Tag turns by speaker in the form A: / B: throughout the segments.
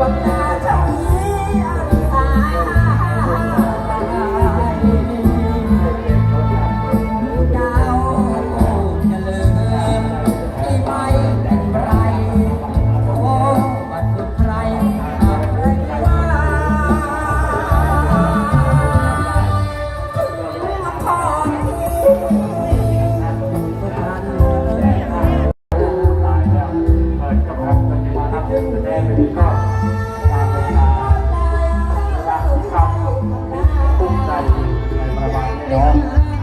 A: วังนาเจ้าห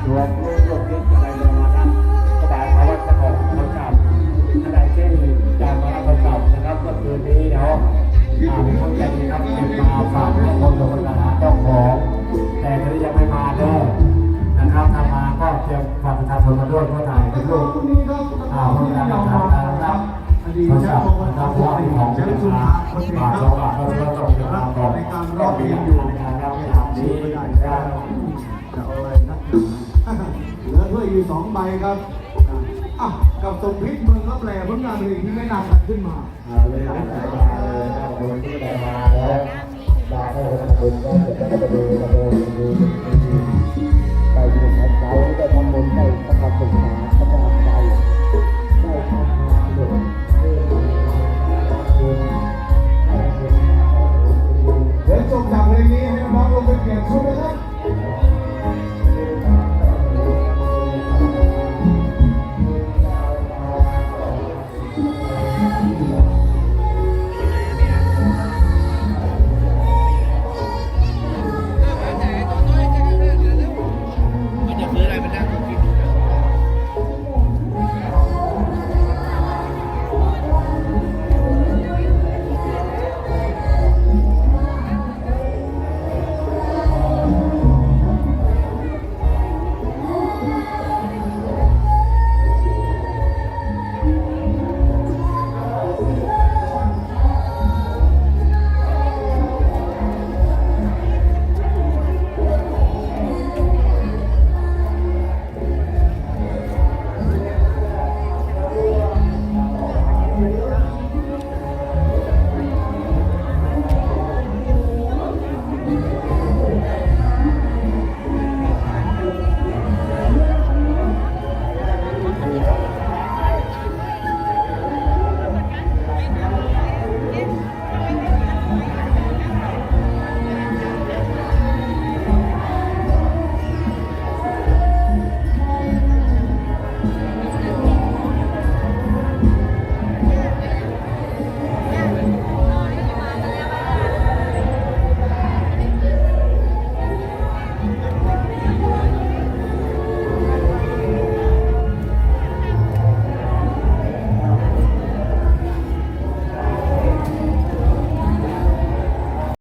A: รว
B: มรวมรวมนิดอะไรประมานั้นก็ได้เพระว่าเจ้าของเขากลับถ้าได้เช่นการมารับเขาจับนะครับก็คืนนี้เนาะอ่ามีคนใจดีครับเก็บมาฝากให้คนโดนกระหาเจ้าของแต่ก็ยังไม่มาเด้อนะครับถ้ามาก็เตรียมฝากประชาชนมาด้วยเพื่อถ่ายเป็นรูปอ่าพนักงานทำการรับโทรนะครับว่ามีของเป็นมาบาทสองบาทก็จะต้องเก็บมาก่อนต้องมีอยู่ในการรับทำนี้นะครับ
C: จะ เอาอะไรนักหนาเหลือถ้วยอยู่สองใบครับอะกับสมพิษเมืองรับแลผลงานเพลงที่ไม่นำกันขึ้นมา
B: อ่าเลยนะเลยนะคนที่ได้มาแล้วดาวก็จะมาดูก็จะได้มาดู